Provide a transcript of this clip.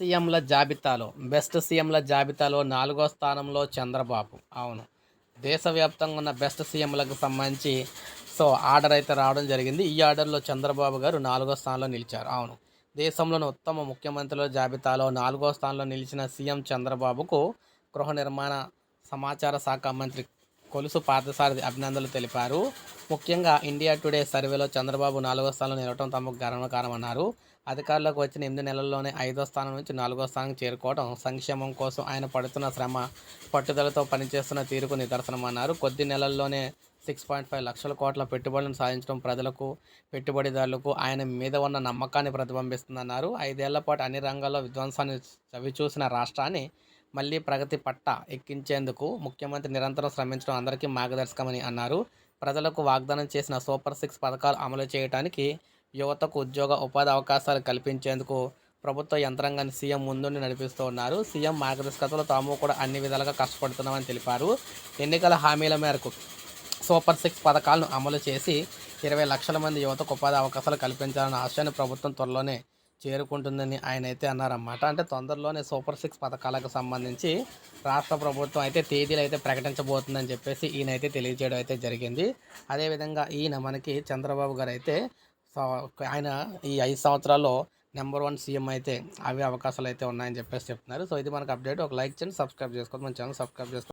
సీఎంల జాబితాలో బెస్ట్ సీఎంల జాబితాలో నాలుగో స్థానంలో చంద్రబాబు. అవును. దేశవ్యాప్తంగా ఉన్న బెస్ట్ సీఎంలకు సంబంధించి సో ఆర్డర్ అయితే రావడం జరిగింది. ఈ ఆర్డర్లో చంద్రబాబు గారు నాలుగో స్థానంలో నిలిచారు. అవును. దేశంలోని ఉత్తమ ముఖ్యమంత్రుల జాబితాలో నాలుగో స్థానంలో నిలిచిన సీఎం చంద్రబాబుకు గృహ నిర్మాణ సమాచార శాఖ మంత్రి కొలుసు పార్థసారథి అభినందనలు తెలిపారు. ముఖ్యంగా ఇండియా టుడే సర్వేలో చంద్రబాబు నాలుగో స్థానంలో నిలవడం తమకు గర్వకారమన్నారు అధికారులకు వచ్చిన ఎనిమిది నెలల్లోనే ఐదో స్థానం నుంచి నాలుగో స్థానం చేరుకోవడం సంక్షేమం కోసం ఆయన పడుతున్న శ్రమ పట్టుదలతో పనిచేస్తున్న తీరుకు నిదర్శనమన్నారు. కొద్ది నెలల్లోనే సిక్స్ పాయింట్ ఫైవ్ లక్షల కోట్ల పెట్టుబడులను సాధించడం ప్రజలకు పెట్టుబడిదారులకు ఆయన మీద ఉన్న నమ్మకాన్ని ప్రతిబింబిస్తుందన్నారు. ఐదేళ్ళ పాటు అన్ని రంగాల్లో విధ్వంసాన్ని చవిచూసిన రాష్ట్రాన్ని మళ్ళీ ప్రగతి పట్ట ఎక్కించేందుకు ముఖ్యమంత్రి నిరంతరం శ్రమించడం అందరికీ మార్గదర్శకమని అన్నారు. ప్రజలకు వాగ్దానం చేసిన సూపర్ సిక్స్ పథకాలు అమలు చేయడానికి యువతకు ఉద్యోగ ఉపాధి అవకాశాలు కల్పించేందుకు ప్రభుత్వ యంత్రాంగాన్ని సీఎం ముందుండి నడిపిస్తూ ఉన్నారు. సీఎం మార్గదర్శకతలో తాము కూడా అన్ని విధాలుగా కష్టపడుతున్నామని తెలిపారు. ఎన్నికల హామీల మేరకు సూపర్ సిక్స్ పథకాలను అమలు చేసి ఇరవై లక్షల మంది యువతకు ఉపాధి అవకాశాలు కల్పించాలన్న ఆశయాన్ని ప్రభుత్వం త్వరలోనే చేరుకుంటుందని ఆయన అయితే అన్నారన్నమాట. అంటే తొందరలోనే సూపర్ సిక్స్ పథకాలకు సంబంధించి రాష్ట్ర ప్రభుత్వం అయితే తేదీలు అయితే ప్రకటించబోతుందని చెప్పేసి ఈయన అయితే తెలియజేయడం అయితే జరిగింది. అదేవిధంగా ఈయన మనకి చంద్రబాబు గారు అయితే ఆయన ఈ ఐదు సంవత్సరాల్లో నెంబర్ వన్ సీఎం అయితే అవే అవకాశాలు అయితే ఉన్నాయని చెప్పేసి చెప్తున్నారు. సో ఇది మనకు అప్డేట్. ఒక లైక్ చేయండి సబ్స్క్రైబ్ చేసుకోండి మన ఛానల్ సబ్స్క్రైబ్ చేసుకోండి.